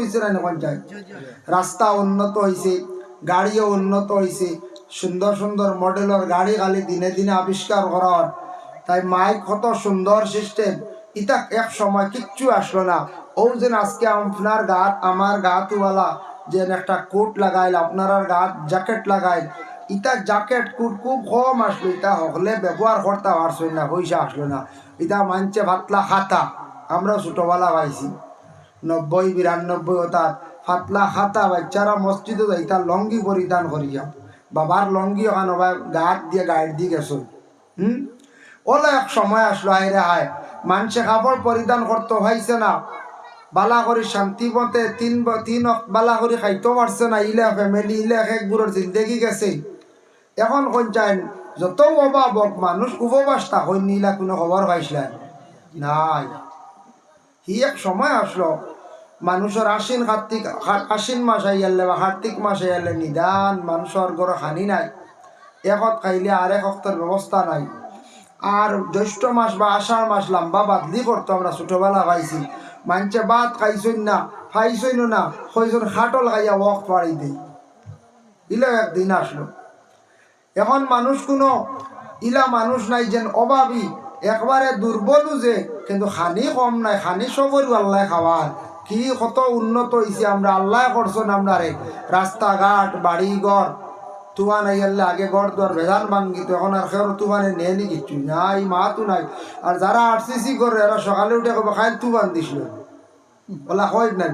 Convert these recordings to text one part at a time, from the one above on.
হয়েছে না পঞ্চায়েত। রাস্তা উন্নত হয়েছে গাড়িও উন্নত হয়েছে সুন্দর সুন্দর মডেলের গাড়ি খালি দিনে দিনে আবিষ্কার করার তাই মাইক কত সুন্দর সিস্টেম ইটা এক সময় কিচ্ছু আসলো না। ও যেন আজকে আপনার গাত আমার গাতওয়ালা যে একটা কোট লাগাইল আপনার গাত জ্যাকেট লাগাইল। ইটা জ্যাকেট কোট খুব কম আসলো ইতা হলে ব্যবহার করতে পারছ না পয়সা আসলো না। ইতা মানছে ভাতলা খাতা আমরা ছোটবেলা পাইছি। নব্বই, বিরানব্বই অর্থাৎ ফাতলা খাতা বাচ্চারা মসজিদে যাইতা লঙ্গি পরিধান করিয়া বাবার লঙ্গি ওখানে গাত দিয়ে গাইড দিয়ে গেছো। হুম? ওলা এক সময় আসলো আইরে আয় মানুষে কাপড় পরিধান করতে হয়েছে না। বালা করে শান্তি মতে তিন তিন বালা করে খাইতে পারছে না, ইলে ফ্যামিলি ইলে এক বুড়োর জিন্দগি গেছে। এখন চাই যত অভাবক মানুষ উপবাস থাকুন নিলা কোনো খবর পাইছিলেন নাই। হি এক সময় আসলো মানুষের আশ্বিন কার্তিক আশ্বিন মাস আইয়ালে বা কার্তিক মাস আইয়ালে নিদান মানুষের ঘরে হানি নাই। একত খাইলে আর এক অক্তের ব্যবস্থা নাই। আর জ্যৈষ্ঠ মাস বা আষাঢ় মাস লম্বা বাদলি করতো আমরা, ছোটবেলা খাইছি। মানছে বাদ খাইছই না খাইছই না কইজন খাটল খাইয়া ওয়াক পাড়ি দেই। ইলে একদিন আসলো। এখন মানুষ কোনো, ইলা মানুষ নাই যেন অভাবী। একবারে দুর্বলও যে, কিন্তু খানি কম নাই খানি সবরও আল্লাহ খাওয়ার কি কত উন্নত হয়েছে আমরা, আল্লাহ করছেন আমরা রে রাস্তাঘাট বাড়ি ঘর তুফান আইয়ালে আগে গড় দর ভেজান ভাঙ্গিত এখন আর খেয়ে তুফানে নেয় নি কিচ্ছু, নাই মা তো নাই। আর যারা আরসিসি করে, এরা সকালে উঠে কবে খাই তুফান দিছিল বলা হয় না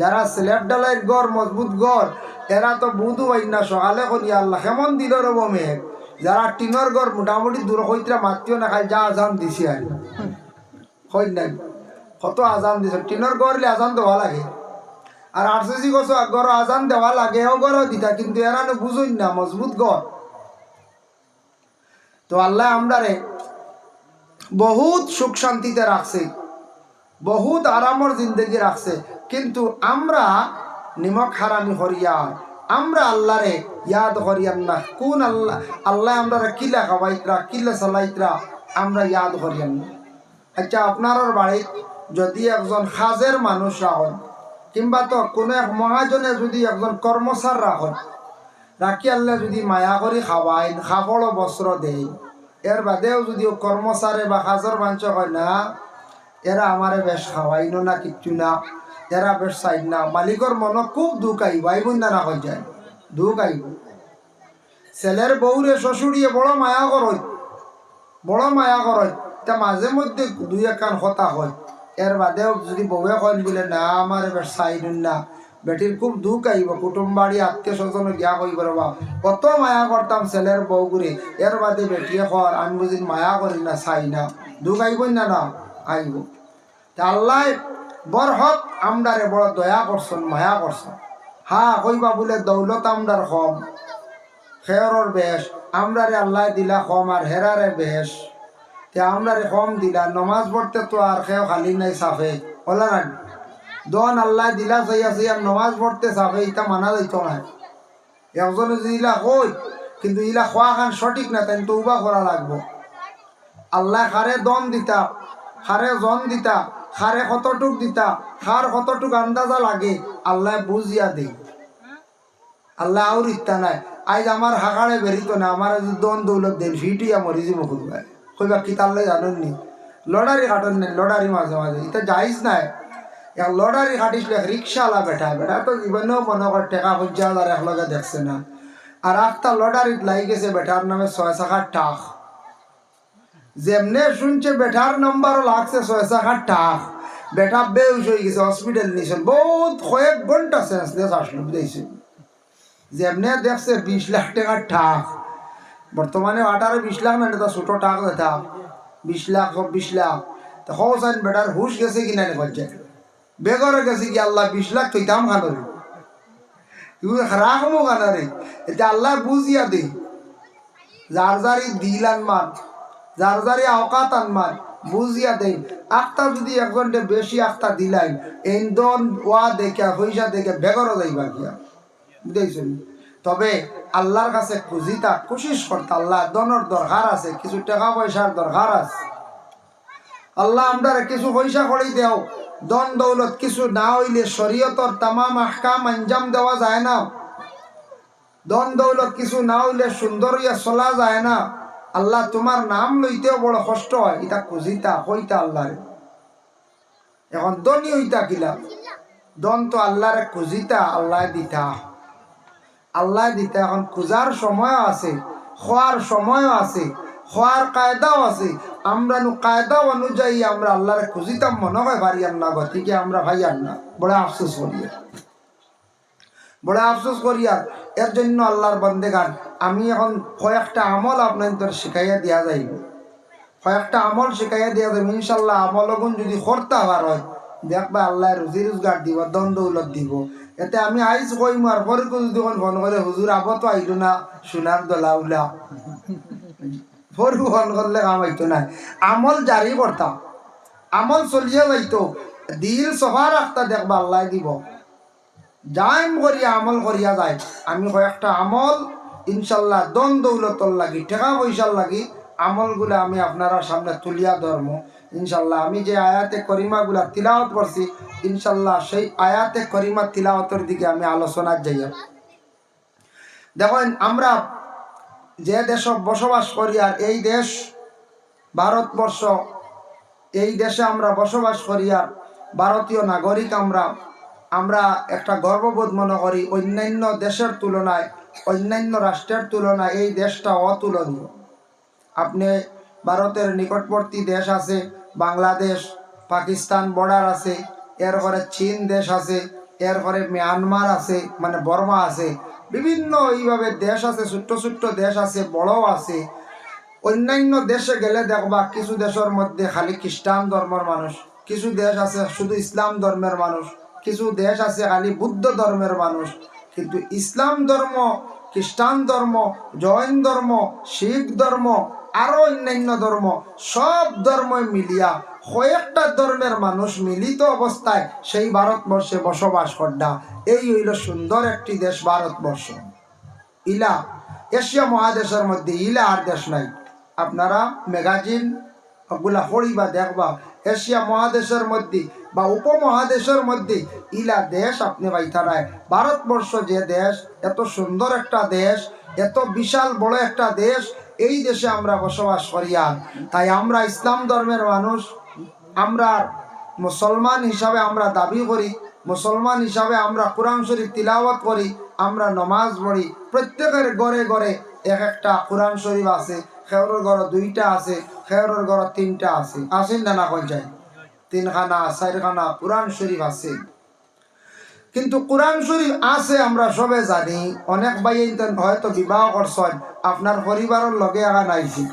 যারা স্ল্যাব ডালাইয়ের গড় মজবুত গড় এরা তো বুধু হয় না, সকালে করি আল্লাহ, কেমন দিল রব মেঘ? যারা টিনের গড় মোটামুটি দূর হইতে মাতিও না খাই যা আজান দিছি আর হয় না কত আজান দিছে। টিনের গড়লে আজান দেওয়া লাগে। আর আরসিসি গছ গড় আজান দেওয়া লাগে ও গড় দিতা, কিন্তু এরা বুঝুন না, মজবুত গড়। তো আল্লাহ আমরারে বহুত সুখ শান্তিতে রাখছে বহুত আরামর জিন্দগি রাখছে কিন্তু আমরা নিমক হারামি হরিয়া আমরা আল্লাহরে ইয়াদ হরিয়ান না। কোন আল্লাহ আল্লাহ আমরা কিলা খাবাইতরা কিলা চালাইতরা আমরা ইয়াদ হরিয়ান না। আচ্ছা আপনার বাড়িত যদি একজন সাজের মানুষ রাখেন কিংবা তো কোনো এক মহাজনে যদি একজন কর্মচার রাখেন রাখি আল্লাহ যদি মায়া করে খাওয়াইন খাবড় বস্ত্র দেয় এর বাদেও যদি কর্মচারে বা সাজর মাংস হয় না এরা আমারে বেশ খাওয়াইনো না কিচ্ছু না এরা বেশ চাই না মালিকর মন খুব দুঃখ আইব আইব না না হয়ে যায়, দুঃখ আইব ছেলের বউরে শ্বশুরিয়ে বড় মায়া করত বড় মায়া করত তা মাঝে মধ্যে দুই একান কথা হয়। এর বাদেও যদি বউয়ে কয় বলে, না, আমার এবার চাইন না। বেটির খুব দুঃখ আইব, কুটুম বাড়ি, আত্মীয় স্বজন গিয়া কইব রবা কত মায়া করতাম ছেলের বউ করে এর বাদে বেটিয়ে কর, আমি বুঝি মায়া করি না চাই না দুঃখ আইব না না, আইব। তা আল্লাহ বর হক আমদারে বড় দয়া করছেন, মায়া করছেন। হা, কইবা বলে, দৌলত আমদার কম, খেয়রর বেশ। আমরারে আল্লাহ দিলা কম আর হেরারে বেশ। তে আমরারে কম দিলা নমাজ পড়তে তো আর খেয়ে খালি নাই সাফে। বলা না দন আল্লাহ দিলা চাইয়া চাইয়া নমাজ পড়তে সাফে ইটা মানা যাইত না। একজনে যদি ইলা কই কিন্তু ইলা খোয়া খান সঠিক না তাই তৌবা করা লাগবো। আল্লাহ খারে দন দিতা, খারে জন দিতা, খারে কতটুক দিতা খার কতটুক আন্দাজা লাগে, আল্লাহ বুঝিয়া দেই। আল্লাহ আর ইত্যা নাই। আজ আমার হাকারে বেরিত না আমার দন দৌলত দেন ফিটিয়া মরি যাব খুলবাই। কইবা কি তাল্লাই জানেন নি? লড়ারি কাটেন নেই লড়ারি মাঝে মাঝে এটা যাইস নাই। এক লড়ারি কাটিছিল রিক্সাওয়ালা বেটা বেটা তো জীবনেও মনে কর টেকা পঞ্চাশ হাজার একলগে দেখছে না। আর একটা লড়ারিত লাগি গেছে বেটার নামে ছয় চাকার টাক যেমনে শুনছে বেটার নম্বরও লাগছে ছয় চাকার টাক বেটা বেউস হয়ে গেছে হসপিটাল নিয়েছেন বহুত কয়েক ঘণ্টা সেন্সলেস আসলো বুঝাইছে যেমনে দেখছে বিশ লাখ টাকার টাক বর্তমানে আঠারো বিশ লাখ না এটা ছোটো টাক যেটা বিশ লাখ, চব্বিশ লাখ। তো হসাইন বেটার হুশ গেছে কিনা করছে বেগরে গেছে কি আল্লাহ বিশ লাখ তৈতাম খানরে রাখমো খানারে এটা আল্লাহ বুঝিয়া দে যার যারি দিলান মান যার যারি আওকাত আনমান বুঝিয়া দেন আখতা যদি একজনকে বেশি আখতা দিলাই, এন্দন ওয়া দেখে পয়সা দেখে বেগরও যাইবা গিয়া বুঝেছেন তবে আল্লাহর কাছে খুঁজিতা কোশিস করতে আল্লাহ দনের দরকার আছে, কিছু টাকা পয়সার দরকার আছে। আল্লাহ আমরা কিছু পয়সা করেই দেও দন দৌলত কিছু না হইলে শরীয়তর তামাম আহকাম আঞ্জাম দেওয়া যায় না। দন দৌলত কিছু না হইলে সুন্দর ইয়া চলা যায় না। আল্লাহ তোমার নাম লইতেও বড় কষ্ট হয় এটা খুঁজিতা হইতা আল্লাহরে। এখন দনি হইতা কিলা? দন তো আল্লাহরে খুঁজিতা আল্লাহ দিতা। আল্লাহ দিতা এখন খোঁজার সময়ও আছে, খোয়ার সময়ও আছে, খোয়ার কায়দাও আছে। আমরা নু কায়দা অনুযায়ী আমরা আল্লাহরে খুঁজিতাম, মনে হয় ভারিয়ার না, গতিকে আমরা ভাইয়ার না। বড় আফসোস করি। বড় আফসোস করি আর এর জন্য আল্লাহর বন্দেগান আমি এখন কয়েকটা আমল আপনাদের শিখাইয়া দেওয়া যাইব। কয়েকটা আমল শিখাইয়া দেওয়া যাবে ইনশাল্লাহ আমল যদি করতে হয়, দেখবা আল্লাহ রুজি রোজগার দিব দন দৌলত দিব। এতে আমি আইস কইম আর পরে যদি ফোন করে হুজুর আবো তো আইলো না সোনার দোলা উলা। পরে ফোন করলে কাম আইতো না আমল জারি করতাম আমল চলিয়ে যাইতো। দিল সভা রাখতা দেখবা আল্লাহ দিব যাইম করিয়া আমল করিয়া যায়। আমি কয়েকটা আমল, ইনশাল্লাহ, দন দৌলতর লাগি টাকা পয়সার লাগি আমলগুলো আমি আপনারা সামনে তুলিয়া ধর্ম ইনশাল্লাহ, আমি যে আয়াতে করিমাগুলা তিলাওয়াত করছি, ইনশাল্লাহ সেই আয়াতে করিমা তিলাওয়াতের দিকে আমি আলোচনার যাইয়া। দেখেন, আমরা যে দেশ বসবাস করি আর এই দেশ, ভারতবর্ষ, এই দেশে আমরা বসবাস করি আর ভারতীয় নাগরিক আমরা আমরা একটা গর্ববোধ মনে করি, অন্যান্য দেশের তুলনায়, অন্যান্য রাষ্ট্রের তুলনায় এই দেশটা অতুলনীয়। আপনি ভারতের নিকটবর্তী দেশ আছে বাংলাদেশ, পাকিস্তান বর্ডার আছে, এরপরে চীন দেশ আছে, এরপরে মিয়ানমার আছে মানে বর্মা আছে, বিভিন্ন এইভাবে দেশ আছে, ছোট্ট ছোট্ট দেশ আছে, বড়ও আছে। অন্যান্য দেশে গেলে দেখবা কিছু দেশের মধ্যে খালি খ্রিস্টান ধর্মের মানুষ, কিছু দেশ আছে শুধু ইসলাম ধর্মের মানুষ, কিছু দেশ আছে খালি বুদ্ধ ধর্মের মানুষ, কিন্তু ইসলাম ধর্ম খ্রিস্টান ধর্ম, জৈন ধর্ম, শিখ ধর্ম, আরও অন্যান্য ধর্ম, সব ধর্ম মিলিয়া কয়েকটা ধর্মের মানুষ মিলিত অবস্থায় সেই ভারতবর্ষে বসবাস করডা এই হইল সুন্দর একটি দেশ ভারতবর্ষ। ইলা, এশিয়া মহাদেশের মধ্যে ইলা আর দেশ নাই। আপনারা ম্যাগাজিন ওগুলা পড়িবা, দেখবা, এশিয়া মহাদেশের মধ্যে বা উপমহাদেশের মধ্যে ইলা দেশ আপনি পাইতারায় ভারতবর্ষ যে দেশ, এত সুন্দর একটা দেশ, এত বিশাল বড় একটা দেশ, এই দেশে আমরা বসবাস করিয়া তাই আমরা ইসলাম ধর্মের মানুষ, আমরা মুসলমান হিসাবে আমরা দাবি করি, মুসলমান হিসাবে আমরা কোরআন শরীফ তিলাওয়াত করি, আমরা নমাজ পড়ি। প্রত্যেকের ঘরে ঘরে এক একটা কোরআন শরীফ আছে খেয়রের ঘর দুইটা আছে খেয়রের ঘর তিনটা আছে। আছেন না না যায় তিনখানা, চারখানা, কোরআন শরীফ আছে। কিন্তু কোরআন শরীফ আছে, আমরা সবে জানি। অনেক ভাই হয়তো বিবাহ করছেন, আপনার পরিবারের লগে আগান আইছি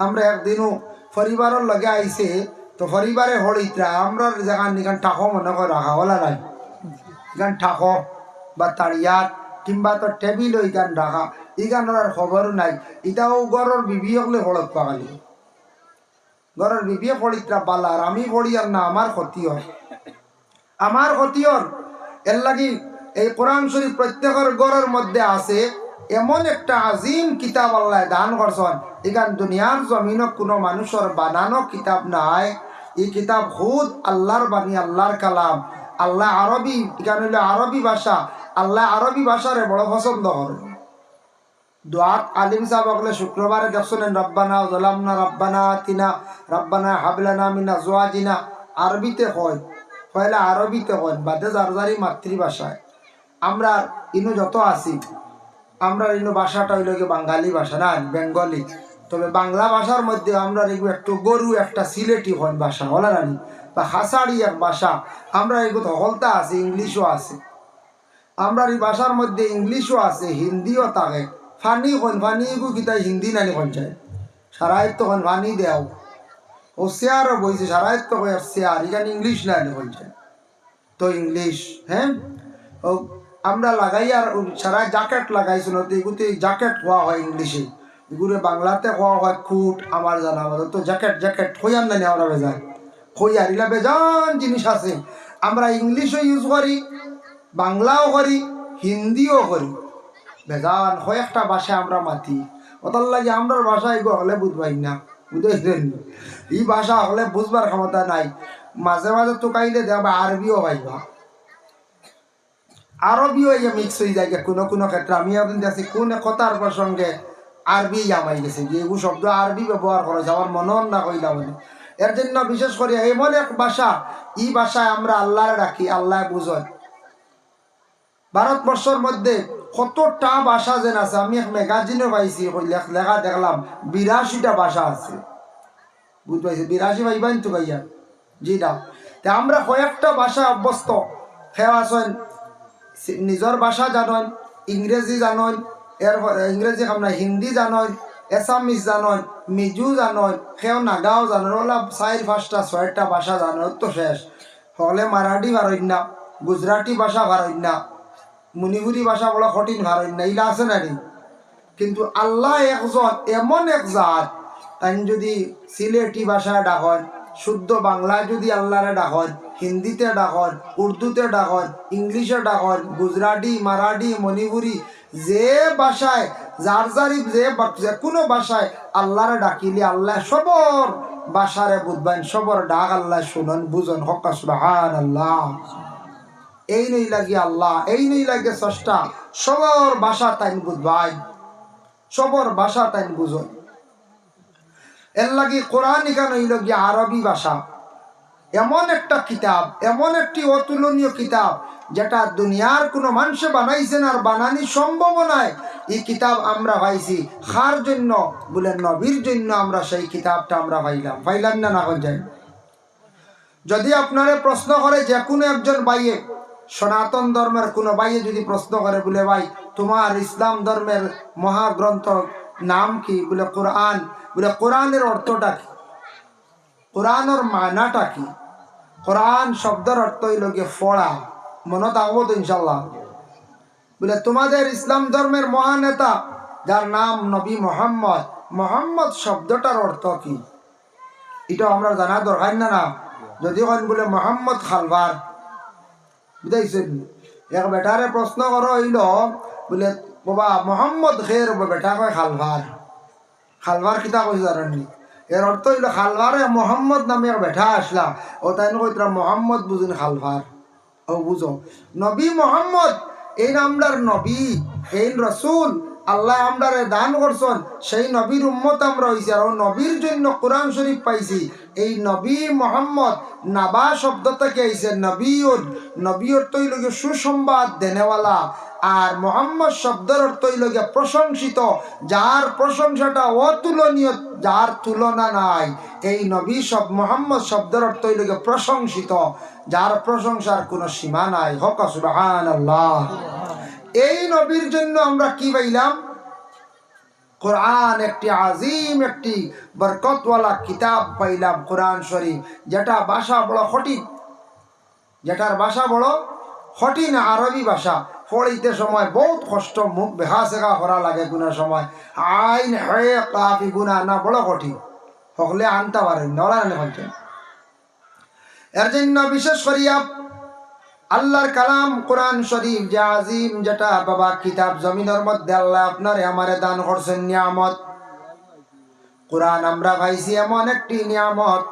আমরা একদিনও পরিবারের লগে আইছে, তো পরিবারে হরিতরা আমরা যেখান নিখান ঠাকো মনে করে রাখা ওলা নাই। এখান ঠাকো বা তাড়িয়াত, কিংবা তো টেবিল ওইখান রাখা, ইখানোর আর খবরও নাই। ইটাও গড়ের বিবি হলে হড়ক পাগালি। ঘরের বিবিয়ে পড়িতরা বালা আমি পড়ি আর না, আমার ক্ষতি হয়। আমার ক্ষতি এর লাগি এই কোরআন শরীফ প্রত্যেকের ঘরের মধ্যে আছে, এমন একটা আজিম কিতাব আল্লাহ দান করছেন। এখান দুনিয়ার জমিন কোনো মানুষের বানানো কিতাব নাই। এই কিতাব খুদ আল্লাহর বাণী, আল্লাহর কালাম। আল্লাহ আরবি, এখানে আরবি ভাষা। আল্লাহ আরবি ভাষারে বড় পছন্দ করে। দোয়াত আলিম সাহেব বলে শুক্রবারে দেখছেন রব্বানা জলামনা, রব্বানা তিনা রব্বানা হাবলানা মিনা জোয়াজিনা। আরবিতে হয় পয়লা আরবিতে হয়, বাদে যারই মাতৃভাষায়। আমরা ইনু যত আছি, আমরা ইনু ভাষাটা হইল গিয়ে বাঙালি ভাষা না, বেঙ্গলি। তবে বাংলা ভাষার মধ্যে আমরা এগুলো একটু গরু, একটা সিলেটি হন ভাষা, হলা রানি। বা হাসাড়ি এক ভাষা, আমরা এগুলো হলতা আছে, ইংলিশও আছে। আমরা এই ভাষার মধ্যে ইংলিশও আছে, হিন্দিও থাকে। ফানি কন ফানি গু কিতা হিন্দি নানি কন চাই সারায়ত্ত কন ফানি দেও। ও শেয়ারও বইছে সারায়ত্ত কয় শেয়ার এখানে ইংলিশ নানি চাই তো ইংলিশ হ্যাঁ? ও আমরা লাগাই আর সারা জ্যাকেট লাগাইছিল তো এগুতে জ্যাকেট হওয়া হয় ইংলিশে। এগুলো বাংলাতে হওয়া হয় খুট, আমার জানা আমাদের তো জ্যাকেট জ্যাকেট হইয়ার নানি আমরা বেজান হইয়ার ইলা বেজান জিনিস আছে। আমরা ইংলিশও ইউজ করি, বাংলাও করি, হিন্দিও করি। বেজান, কয়েকটা ভাষা আমরা মাতি। ওটার লাগে আমরা ভাষা এগো হলে বুঝবাই না। বুঝেছেন? এই ভাষা হলে বুঝবার ক্ষমতা নাই। মাঝে মাঝে তো কাইলে দেখবা আরবিও ভাইবা আরবিও ইয়ে মিক্স হয়ে যায় কোনো কোনো ক্ষেত্রে। আমি এখন দেখছি কোন কথার প্রসঙ্গে আরবি জামাই গেছে। যে এগুলো শব্দ আরবি ব্যবহার করা আমার মনন না কইলা মানে। এর জন্য বিশেষ করে এমন এক ভাষা, এই ভাষায় আমরা আল্লাহরে রাখি আল্লাহ বুঝয় ভারতবর্ষের মধ্যে কতটা ভাষা যেন আছে, আমি এক ম্যাগাজিনে পাইছি লেখ- দেখলাম, বিরাশিটা ভাষা আছে। বুঝতে পাইছি বিরাশি ভাইবাইন তো ভাইয়া জি না তা আমরা কয়েকটা ভাষা অভ্যস্ত। সেও আছেন, সি- নিজের ভাষা জানেন, ইংরেজি জানেন এর ইংরেজি না হিন্দি জানেন এসামিস জানেন, মিজু জানেন সেও নাগাও জানেন ওলা চার পাঁচটা, ছয়টা ভাষা জানেন তো শেষ। হলে মারাঠি ভারত না গুজরাটি ভাষা ভারত না মণিপুরি ভাষা বলা কঠিন ভারত না আছে না কিন্তু আল্লাহ একজন, এমন এক জাত, তাই যদি সিলেটি ভাষায় ডাকন, শুদ্ধ বাংলায় যদি আল্লাহরে ডাকন, হিন্দিতে ডাকন, উর্দুতে ডাকন, ইংলিশে ডাকন, গুজরাটি, মারাঠি, মণিপুরি, যে ভাষায়, যার যারি যে যে কোনো ভাষায় আল্লাহরে ডাকিলে আল্লাহ সবর, ভাষারে বুঝবেন সবর ডাক আল্লাহ শুনন, বুঝন, হকা সুবহান আল্লাহ এই নেই লাগে আল্লাহ, এই নেই লাগে স্রষ্টা সবর ভাষা তাই বুঝবাই, সবর ভাষা তাই বুঝো এর লাগে কোরআন এখানে হইল গিয়ে আরবি ভাষা। এমন একটা কিতাব, এমন একটি অতুলনীয় কিতাব, যেটা দুনিয়ার কোনো মানুষে বানাইছেন আর বানানি সম্ভব নয়। এই কিতাব আমরা পাইছি, খার জন্য বলে নবীর জন্য আমরা সেই কিতাবটা আমরা পাইলাম। পাইলাম না না যদি আপনারে প্রশ্ন করে যে কোনো একজন ভাইয়ে সনাতন ধর্মের কোনো ভাইয়ে যদি প্রশ্ন করে বলে, ভাই, তোমার ইসলাম ধর্মের মহাগ্রন্থ নাম কি? বলে, কোরআন। বলে, কোরআনের অর্থটা কি? কোরআনের মানাটা কি? কোরআন শব্দের অর্থ হইল গিয়ে ফড়া মনে থাকব ইনশাল্লাহ বলে, তোমাদের ইসলাম ধর্মের মহান নেতা যার নাম নবী মোহাম্মদ মোহাম্মদ শব্দটার অর্থ কি? এটা আমরা জানা দরকার না যদি বলে, মোহাম্মদ খালবার বুঝাইছেন এক বেটারে প্রশ্ন করো হইল বলে, বাবা, মোহাম্মদ খের বেটা কয় খালভার খালভার কিতা কইছে জানেননি এর অর্থ হইল খালভারে মোহাম্মদ নামে এক বেটা আসলা ও তাই কইতরা মোহাম্মদ বুঝুন খালভার ও বুঝো নবী মোহাম্মদ, এই নামটার নবী এই রসুল আল্লাহ আমরারে দান করছেন, সেই নবীর উম্মত আমরা হইছি। আর নবীর জন্য কোরআন শরীফ পাইছি। এই নবী মোহাম্মদ নাবা শব্দ থেকে আইছে নবীর নবীর তৈল লগে সুসংবাদ দেনেওয়ালা। আর মোহাম্মদ শব্দের অর্থ গিয়া প্রশংসিত। যার প্রশংসাটা অতুলনীয়, যার তুলনা নাই। এই নবী সব, মোহাম্মদ শব্দের অর্থ গিয়া প্রশংসিত। যার প্রশংসার কোনো সীমা নাই। হক সুবাহান আল্লাহ এই নবীর জন্য আমরা কি পাইলাম? কোরআন একটি আজিম, একটি বরকতওয়ালা কিতাব পাইলাম কোরআন শরীফ। যেটা ভাষা বড় কঠিন যেটার ভাষা বড় কঠিন আরবি ভাষা? পড়িতে সময় বহুত কষ্ট, মুখ বেহা সেখা করা লাগে গুনার সময়। আইন হয়ে কাফি গুনা না বড় কঠিন সকলে আনতে পারেন নলা না এর জন্য বিশেষ করিয়া আল্লাহর কালাম কোরআন শরীফ যে আজিম, যেটা বাবা কিতাব জমিনের মধ্যে আল্লাহ আপনারে আমারে দান করছেন নিয়ামত। কোরআন আমরা পাইছি এমন একটি নিয়ামত,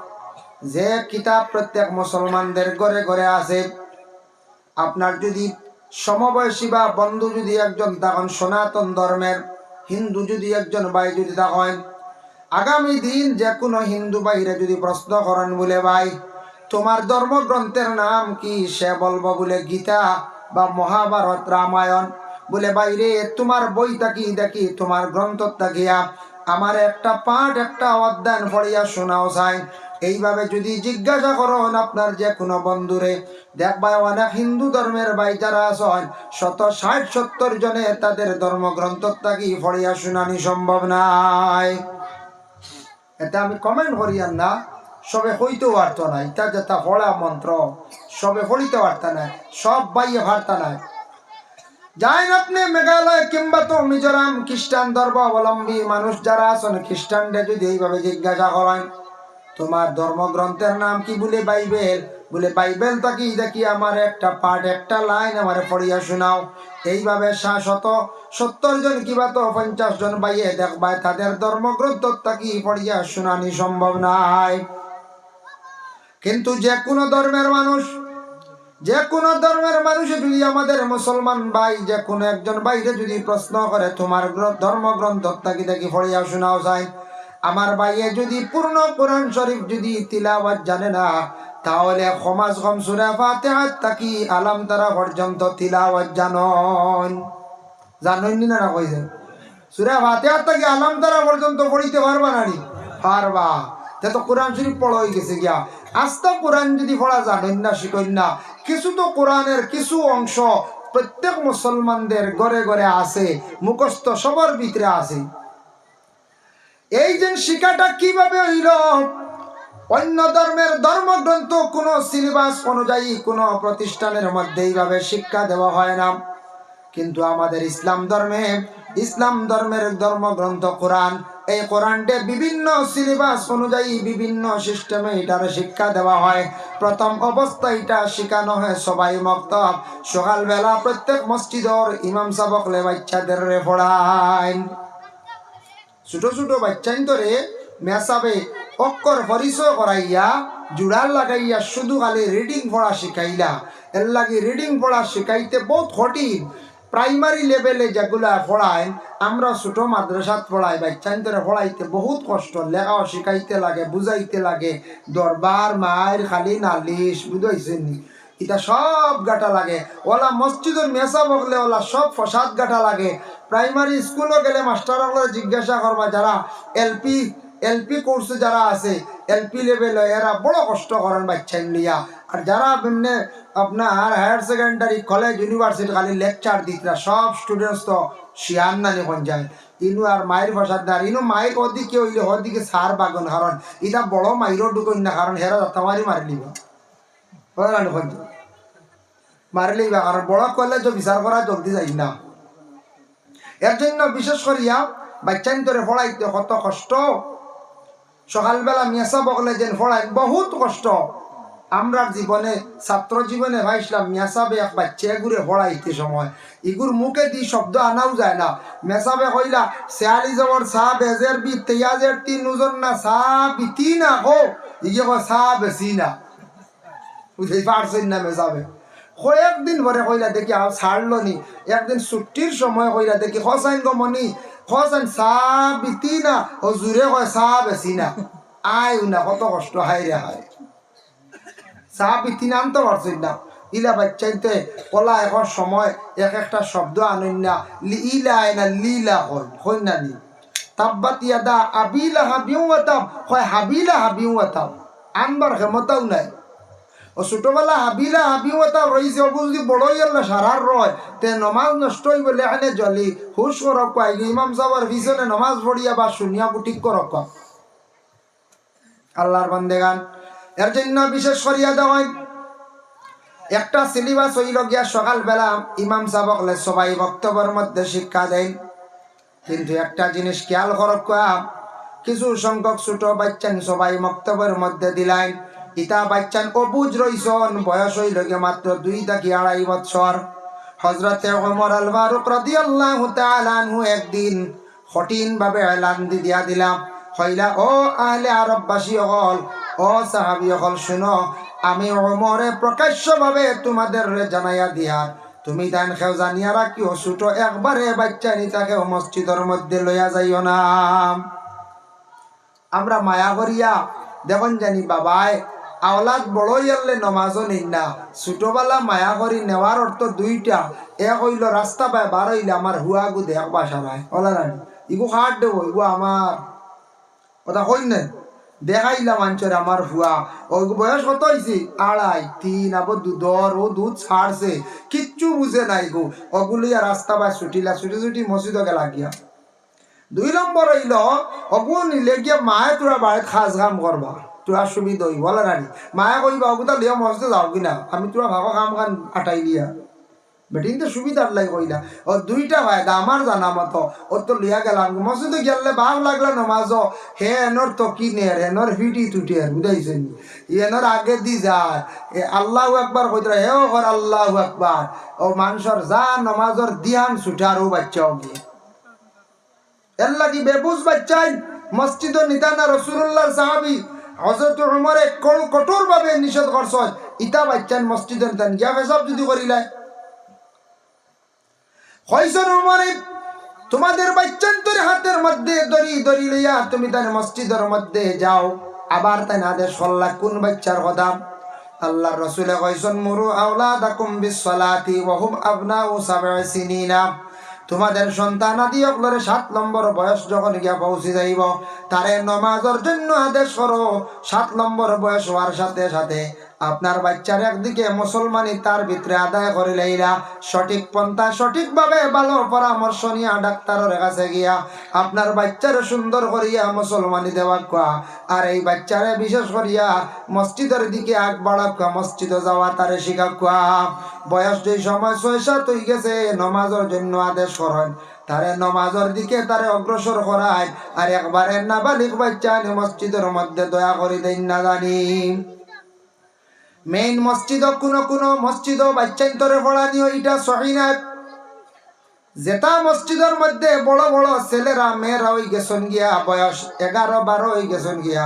যে কিতাব প্রত্যেক মুসলমানদের ঘরে ঘরে আছে। আপনার যদি সমবয়সী বা বন্ধু যদি একজন তখন সনাতন ধর্মের, হিন্দু যদি একজন ভাই যদি তখন, আগামী দিন যে কোনো হিন্দু বাইরে যদি প্রশ্ন করেন বলে ভাই তোমার ধর্মগ্রন্থের নাম কি? সে বলব বলে গীতা বা মহাভারত রামায়ণ। বলে, বাইরে তোমার বই কি? দেখি, তোমার গ্রন্থ তাকিয়া আমার একটা পাঠ, একটা অধ্যয়ন পড়িয়া শোনাও চাই এইভাবে যদি জিজ্ঞাসা করুন আপনার যে কোনো বন্ধুরে। দেখবা অনেক হিন্দু ধর্মের ভাই যারা আছেন, শত ষাট, সত্তর জনে তাদের ধর্মগ্রন্থ তাকি পড়িয়া শোনানি সম্ভব নাই? এটা আমি কমেন্ট করিয়ান না। সবে হইতেও পারতো না ইটা যেটা ফলা মন্ত্র। সবে ফলিতে পারতা না সব বাইয়ে পারতা না যাইন আপনি মেঘালয় কিংবা তো মিজোরাম খ্রিস্টান ধর্ম অবলম্বী মানুষ যারা আছেন খ্রিস্টানদের যদি এইভাবে জিজ্ঞাসা করেন, তোমার ধর্মগ্রন্থের নাম কি? বলে বাইবেল। বলে বাইবেল তাকি দেখি আমার একটা পাঠ, একটা লাইন আমার পড়িয়া শোনাও। এইভাবে শত সত্তর জন কিবা তো পঞ্চাশ জন বাইয়ে দেখবাই তাদের ধর্মগ্রন্থ থাকি পড়িয়া শুনানি সম্ভব নাই। কিন্তু যে কোনো ধর্মের মানুষ, যে কোনো ধর্মের মানুষ যদি আমাদের মুসলমান ভাই, যে কোনো একজন বাইরে যদি প্রশ্ন করে, তোমার গ্র- ধর্মগ্রন্থ থাকি দেখি পড়িয়া শোনাও যায়। আমার ভাইয়ে যদি পূর্ণ কোরআন শরীফ যদি তিলাওয়াত জানে না, তাহলে সমাজ কম সুরা ফাতিহাত তাকি আলাম তারা পর্যন্ত তিলাওয়াত জানন। জাননি না না কইছে? সুরা ফাতিহাত তাকি আলাম তারা পর্যন্ত পড়িতে পারবা নি? পারবা। তে তো কোরআন শরীফ পড়া হয়ে গেছে গিয়া। আস্তা কোরআন যদি পড়া জানেন না শিখেন না কিছু তো কোরআনের কিছু অংশ প্রত্যেক মুসলমানদের ঘরে ঘরে আছে, মুখস্থ সবার ভিতরে আছে। এই যে শিক্ষাটা কীভাবে হইল? অন্য ধর্মের ধর্মগ্রন্থ কোনো সিলেবাস অনুযায়ী কোনো প্রতিষ্ঠানের মধ্যে এইভাবে শিক্ষা দেওয়া হয় না। কিন্তু আমাদের ইসলাম ধর্মে, ইসলাম ধর্মের ধর্মগ্রন্থ, কোরআন, এই কোরআনটে বিভিন্ন সিলেবাস অনুযায়ী বিভিন্ন সিস্টেমে এটার শিক্ষা দেওয়া হয়। প্রথম অবস্থা এটা শেখানো হয় সবাই মক্তব। সকালবেলা প্রত্যেক মসজিদর ইমাম সাবকলে বাচ্চাদের রে পড়ায়। ছোট ছোট বাচ্চাইন ধরে মেসাবে অক্ষর পরিচয় করাইয়া, জুড়াল লাগাইয়া শুধু খালি রিডিং পড়া শিখাইলা। এর লাগে রিডিং পড়া শিখাইতে বহুত কঠিন। প্রাইমারি লেভেলে যেগুলা পড়ায়, আমরা ছোট মাদ্রাসাত পড়াই বাচ্চাইন ধরে পড়াইতে বহুত কষ্ট। লেখাও শিখাইতে লাগে, বুঝাইতে লাগে। দরবার, মায়ের খালি নালিশ বুঝাইছেন নি এটা সব গাটা লাগে। ওলা মসজিদের মেসা বকলে ওলা সব ফসাদ গাটা লাগে। প্রাইমারি স্কুলও গেলে মাস্টারগুলো জিজ্ঞাসা করবা, যারা এলপি এলপি কোর্সে যারা আছে এলপি লেভেল এরা বড় কষ্ট করেন বাচ্চা লিয়া আর যারা এমনি আপনার হায়ার সেকেন্ডারি কলেজ ইউনিভার্সিটি খালি লেকচার দিতরা সব স্টুডেন্টস তো শিয়ান নানি কোন যায়। ইনু আর মায়ের না, আর ইনু মায়ের ওদিকে হইলে ওদিকে সার বাগন, কারণ এটা বড় মাইরও ঢুকন না, কারণ হেরা যাত্রামারি মারি লিব বুঝলেন কোন মারিলে কারণ বড় কলেজ বিচার করা জলদি যাই না। এর জন্য বিশেষ করিয়া বাচ্চান তোরে পড়াইতে কত কষ্ট। সকালবেলা মেসা বকলে যেন পড়াই বহুত কষ্ট। আমরা জীবনে, ছাত্র জীবনে ভাইছিলাম মেসাবে এক বাচ্চা ঘুরে পড়াইতে সময়। ইগুর মুখে দি শব্দ আনাও যায় না। মেসাবে কইলা, শেয়ালি জবর সা বেজের বি তেয়াজের তিন ওজন না, সা বিতি না হো ইগে সা বেশি না। বুঝতে পারছেন না মেসাবে কয়েকদিন পরে কইলা দেখি আর ছাড়লো নি। একদিন ছুটির সময় কইলা দেখি খসাইন গমনি খসাইন চা বিতি না জুড়ে কয় চা বেশি না। আয় না কত কষ্ট, হাই রে হাই। চা বিতি না, আনতে পারছেন না। ইলা বাচ্চাইতে কলা এখন সময়, এক একটা শব্দ আনইন না। ইলা না লীলা হয় হয় না নি। তাব্বাত ইয়াদা আবিলা হাবিউ আতাম হয় হাবিলা হাবিউ আতাম আনবার ক্ষমতাও নাই। ও ছোটবেলা হাবিলা হাবিও এটা রয়েছে অবু যদি বড় ইয়াল্লা সারার রয় তে নমাজ নষ্ট হই বলে এখানে জলি হুশ করক ইমাম সাহেবের পিছনে নমাজ পড়িয়া বা শুনিয়া ঠিক করক। আল্লাহর বান্দেগান এর জন্য বিশেষ করিয়া দেওয়াই একটা সিলেবাস হইল গিয়া সকালবেলা ইমাম সাহেবকলে সবাই বক্তব্যের মধ্যে শিক্ষা দেয় কিন্তু একটা জিনিস খেয়াল করক কিছু সংখ্যক ছোট বাচ্চান সবাই বক্তব্যের মধ্যে দিলাই। ইতা বাচ্চান অবুজ রইছন, বয়স হইল মাত্র দুই থাকি আড়াই বছর হজরতে ওমর আল ফারুক রাদিয়াল্লাহু তাআলা আনহু একদিন কঠিন ভাবে এলান দি দিয়া দিলাম। হইলা ও আহলে আরববাসী হল ও সাহাবি হল শুনো, আমি ওমরে প্রকাশ্যভাবে তোমাদের জানাইয়া দিয়া, তুমি তান খেও জানিয়া রাখিও, ছোট একবারে বাচ্চা নিতাকে মসজিদের মধ্যে লইয়া যাইও না। আমরা মায়া করিয়া, দেখুন জানি বাবাই আওলাদ বড় ইয়ারলে নমাজও নিন না। ছোটবেলা মায়া করি নেওয়ার অর্থ দুইটা। এক হইল রাস্তা পায় বার হইলে আমার হুয়া গু দেখ বাসা নাই ওলা ইগু হাট দেবো, ইগু আমার কথা কই না দেখাইলাম আঞ্চর আমার হুয়া ওই বয়স কত হয়েছে আড়াই তিন আবার দুধর ও দুধ ছাড়ছে কিচ্ছু বুঝে নাই গো ওগুলিয়া রাস্তা পায় ছুটিলা, ছুটি ছুটি মসজিদ গেলা গিয়া দুই নম্বর হইল অগু নিলে গিয়ে মায়ে তোরা বাড়িত খাস কাম করবা তোরা সুবিধা হইব বলে রানি মায়ে কইবা অগুতা লিয়া মসজিদে যাও কিনা। আমি তোরা ভাগো কাম কান আটাই দিয়া। বেটিন তো সুবিধার লাই কইলা। ও দুইটা ফায়দা আমার জানা মতো ও তো লিয়া গেলাম মসজিদে গেলে ভাব লাগল নমাজ। হে এনর তো কি নের এনর তুটি আর বুঝাইছেন এনর আগে দি যায়। এ, আল্লাহ একবার কইতে হে ও কর আল্লাহ একবার ও মানুষের যা নমাজর দিয়ান ছুটার ও বাচ্চা গিয়ে এর লাগি বেবুজ বাচ্চাই? মসজিদ নিতানা রসুল্লাহ সাহাবি হজরত উমরে কঠোর ভাবে নিষেধ করছ ইতা বাচ্চান মসজিদ নিতান গিয়া পেশাব যদি করিলাই হয়সন উমরে, তোমাদের বাচ্চান্তর হাতের মধ্যে দড়ি দড়ি লইয়া তুমি তার মসজিদের মধ্যে যাও। আবার তাই আদেশ করলা, কোন বাচ্চার কথা? আল্লাহ রসুলে কয়সন মুরু আওলাদাকুম বিসসালাতি ওয়া হুম আবনাউ সাব'i সিনিনা। তোমাদের সন্তান আদি অকলরে সাত নম্বর বয়স যখন গিয়া পৌঁছে যাইব, তারে নমাজের জন্য আদেশ করো। সাত নম্বর বয়স হওয়ার সাথে সাথে আপনার বাচ্চার একদিকে মুসলমানি, তার ভিতরে আদায় করে লইলা। সঠিক পন্থা, সঠিকভাবে ভালো পরামর্শ নিয়া ডাক্তারের কাছে গিয়া আপনার বাচ্চারে সুন্দর করিয়া মুসলমানি দেওয়া কোয়া। আর এই বাচ্চারে বিশেষ করিয়া মসজিদের দিকে আগ বাড়া কোয়া, মসজিদে যাওয়া তারে শিখা কোয়া। বয়স যেই সময় ছয় সাত হয়ে গেছে, নমাজের জন্য আদেশ করেন। তারে নমাজের দিকে তারে অগ্রসর করায়। আর একবারে নাবালিক বাচ্চা মসজিদের মধ্যে দয়া করি দেন না জানি। মেইন মসজিদ কোনো কোনো মসজিদ বাচ্চান্তরে পড়ানিও এটা সহি না। যেটা মসজিদের মধ্যে বড় বড় ছেলেরা, মেয়েরা হয়ে গেছেন গিয়া, বয়স এগারো বারো হয়ে গেছেন গিয়া,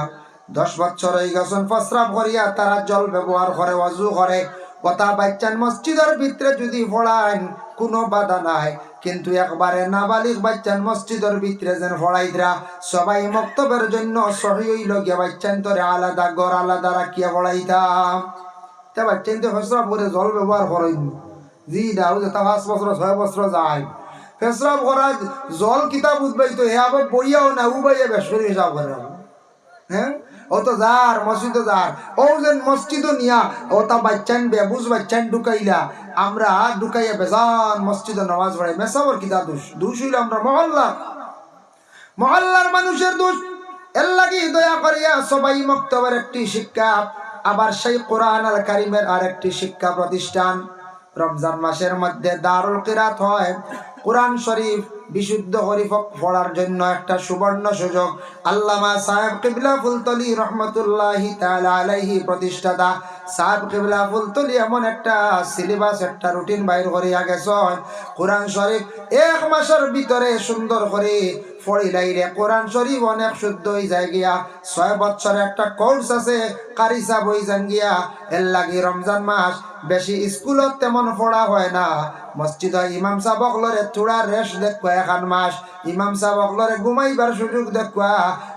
দশ বছর হয়ে গেছেন, প্রস্রাব করিয়া তারা জল ব্যবহার করে, অজু করে। কথা বাচ্চান, মসজিদের ভিতরে যদি পড়ান কোনো বাধা নাই। কিন্তু একবারে নাবালিক বাচ্চান, মসজিদের ভিতরে যেন পড়াইদরা সবাই মক্তবের জন্য সহি হইল গিয়া আলাদা গড় আলাদা রাখিয়া পড়াইতাম। করে জল ব্যবহার করেন জি ডাউ পাঁচ বছর ছয় বছর যায়। করা জল কিতাব উদ্বাই তো হে আবার বইয়াও না, উবাইয়া হিসাব করে হ্যাঁ ও তো যার মসজিদ যার ও যেন মসজিদ নিয়া ও তা বাচ্চান বেবুজ বাচ্চান ঢুকাইলা, আমরা ঢুকাইয়া বেজান মসজিদ নামাজ পড়াই মেসাবর কিতা দোষ। দোষ হইল আমরা মহল্লা মহল্লার মানুষের দোষ। এর লাগি দয়া করিয়া সবাই মক্তবের একটি শিক্ষা আবার সেই কোরআন আল কারিমের আরেকটি শিক্ষা প্রতিষ্ঠান। রমজান মাসের মধ্যে দারুল কিরাত হয়। কোরআন শরীফ বিশুদ্ধ হরিফ পড়ার জন্য একটা সুবর্ণ সুযোগ। আল্লামা সাহেব কিবলা ফুলতলি রহমতুল্লাহি আলাইহি প্রতিষ্ঠাতা। সাহেব কিবলা ফুলতলি এমন একটা সিলেবাস, একটা রুটিন বাইর করিয়া গেছেন। কোরআন শরীফ এক মাসের ভিতরে সুন্দর করে ফড়িলাই রে কোরআন শরীফ অনেক শুদ্ধ হয়ে যায় গিয়া। ছয় বছর একটা কোর্স আছে, কারিসা বই যান গিয়া। এর লাগি রমজান মাস, বেশি স্কুলত তেমন পড়া হয় না। মসজিদ ইমাম সাবক লরে থোড়া রেস্ট দেখুয়া এখান মাস। ইমাম সাবক লরে ঘুমাইবার সুযোগ দেখুয়া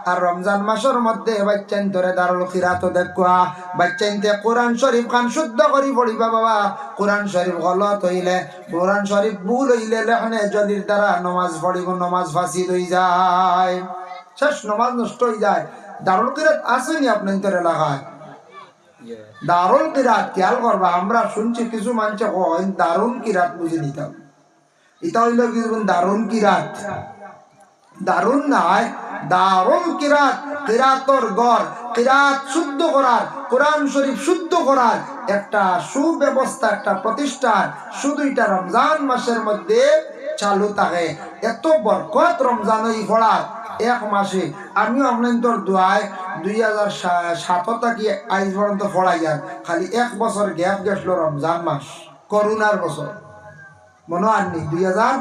আর রমজান মাসের মধ্যে বাচ্চান ধরে দারুল খিরাত দেখুয়া বাচ্চাইনতে কোরআন শরীফ খান শুদ্ধ করি পড়িবা বাবা। কোরআন শরীফ গলত হইলে, কোরআন শরীফ ভুল হইলে লেখনে জলির দ্বারা নমাজ পড়িব, নমাজ ফাঁসি হয়ে যায়। শেষ নমাজ নষ্ট হয়ে যায়। দারুল কিরাত আসেনি আপনার এলাকায় দারুল কিরাত, খেয়াল করবা, আমরা শুনছি কিছু মানুষ কয়, দারুণ কিরাত বুঝে নিতাম। এটা হইল কিছু দারুণ কিরাত। দারুণ নাই, দারুণ কিরাত, কিরাতর গড়, কিরাত শুদ্ধ করার, কোরআন শরীফ শুদ্ধ করার একটা সুব্যবস্থা, একটা প্রতিষ্ঠান শুধু এটা রমজান মাসের মধ্যে চালু থাকে। এত বরকত রমজান এই পড়ার এক মাসে। আমিও আপনার দোয়ায় দুই হাজার সাত থাকি আজ পর্যন্ত পড়াই যান খালি এক বছর গ্যাপ গেছিল রমজান মাস, করোনার বছর। মনে আননি দুই হাজার?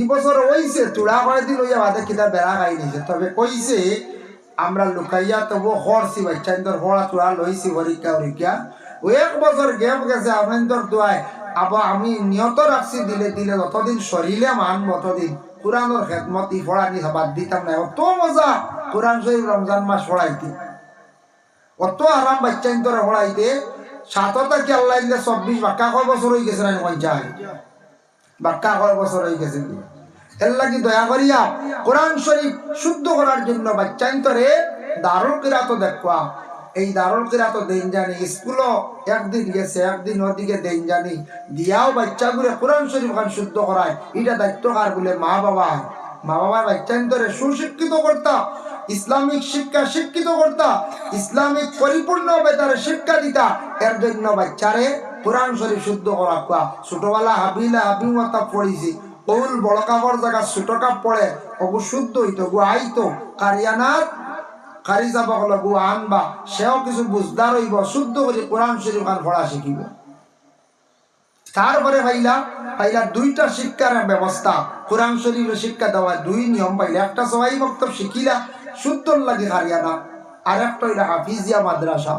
ই বছর ওইছে তুড়া করে দিন ওই বাদে কিতা বেড়া খাই নিছে তবে কইছে, আমরা লুকাইয়া তবু হরছি বাচ্চা তোর হড়া তুড়া লইছি পরীক্ষা ও এক বছর গ্যাপ গেছে আপনার দোয়ায়। আবার আমি নিয়ত রাখছি, দিলে দিলে যতদিন শরীরে মানব ততদিন। কোরআনের খেদমত ই পড়ানি বাদ দিতাম না অত মজা কোরআন শরীফ রমজান মাস পড়াইতে অত আরাম বাচ্চা তোরা পড়াইতে সাতটা কি আল্লাহ চব্বিশ বাক্কা কয় বছর হয়ে গেছে না পঞ্চায় বাক্কা কয় বছর হয়ে গেছে। এর লাগি দয়া করিয়া কোরআন শরীফ শুদ্ধ করার জন্য বাচ্চাইন্তরে দারুল কিরাত দেখবা এই দারুল কিরাত দেন জানি স্কুলও একদিন গেছে, একদিন ওদিকে দেন জানি দিয়াও বাচ্চাগুলো কোরআন শরীফ খান শুদ্ধ করায়। এটা দায়িত্ব কার বলে মা বাবা মা বাবা বাচ্চাইন্তরে সুশিক্ষিত করতা, ইসলামিক শিক্ষা শিক্ষিত করতা, ইসলামিক পরিপূর্ণ তার শিক্ষা দিতা। এর জন্য বাচ্চারে কোরআন শরীফ শুদ্ধ করা কোয়া। ছোটবেলা হাবিলা হাবি মাতা পড়িছি। ওল বড় কাপড় জায়গা ছোট কাপ পড়ে ওগু শুদ্ধ হইতো গু আইতো কারিয়ানার কারি যাব হলো গু আনবা, সেও কিছু বুঝদার হইব, শুদ্ধ করে কোরআন শরীফ খান পড়া শিখিব তারপরে পাইলা পাইলা দুইটা শিক্ষার ব্যবস্থা কোরআন শরীফের শিক্ষা দেওয়া দুই নিয়ম পাইলা, একটা সবাই মক্তব শিখিলা শুদ্ধর লাগে হারিয়ানা আর একটা হইলা হাফিজিয়া মাদ্রাসা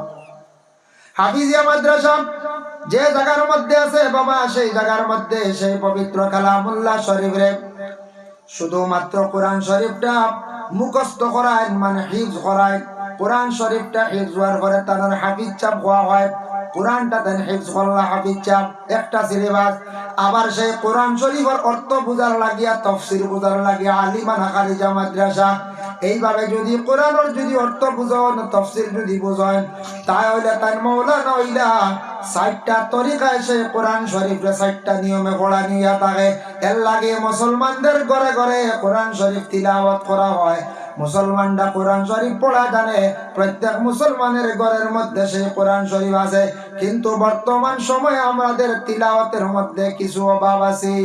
হাফিজিয়া মাদ্রাসা যে জায়গার মধ্যে আছে বাবা সেই জায়গার মধ্যে সেই পবিত্র কালামুল্লাহ শরীফ রে শুধুমাত্র কোরআন শরীফটা মুখস্থ করায় মানে হিফজ করায়। কোরআন শরীফটা হিফজ হওয়ার পরে তাদের হাফিজ চাপ হওয়া হয়। দেন একটা সেই কোরআন শরীফের লাগিয়া লাগিয়া আলিমানা এইভাবে যদি কোরআনের যদি অর্থ বুঝন, তফসির যদি বুঝেন, তাহলে তাই মৌলানা হইলা ষাটটা তরিকায় সে কোরআন শরীফে ষাটটা নিয়মে পড়া নিয়ে থাকে। এর লাগে মুসলমানদের ঘরে ঘরে কোরআন শরীফ তিলাওয়াত করা হয়। মুসলমানরা কোরআন শরীফ পড়া জানে, প্রত্যেক মুসলমানের ঘরের মধ্যে সেই কোরআন শরীফ আছে। কিন্তু বর্তমান সময়ে আমাদের তিলাওয়াতের মধ্যে কিছু অভাব আছে।